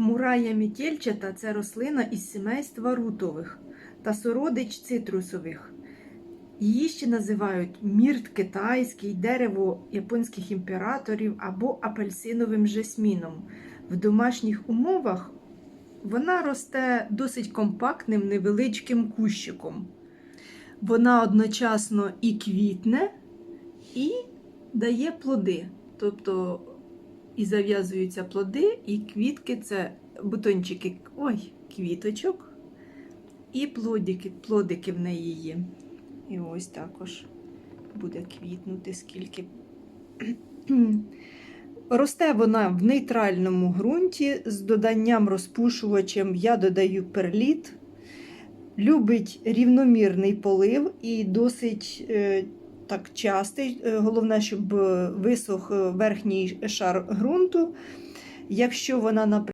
Мурая мітєльчата це рослина із сімейства рутових та сородич цитрусових. Її ще називають мірт китайський, дерево японських імператорів або апельсиновим жасміном. В домашніх умовах вона росте досить компактним невеличким кущиком. Вона одночасно і квітне, і дає плоди. Тобто і зав'язуються плоди, і квітки це бутончики ой, квіточок, і плодики, плодики в неї є. І ось також буде квітнути скільки. Росте вона в нейтральному ґрунті з доданням розпушувачем я додаю перліт. Любить рівномірний полив і досить е, так частий. Е, Головне, щоб е, висох е, верхній шар ґрунту. Якщо вона, наприклад,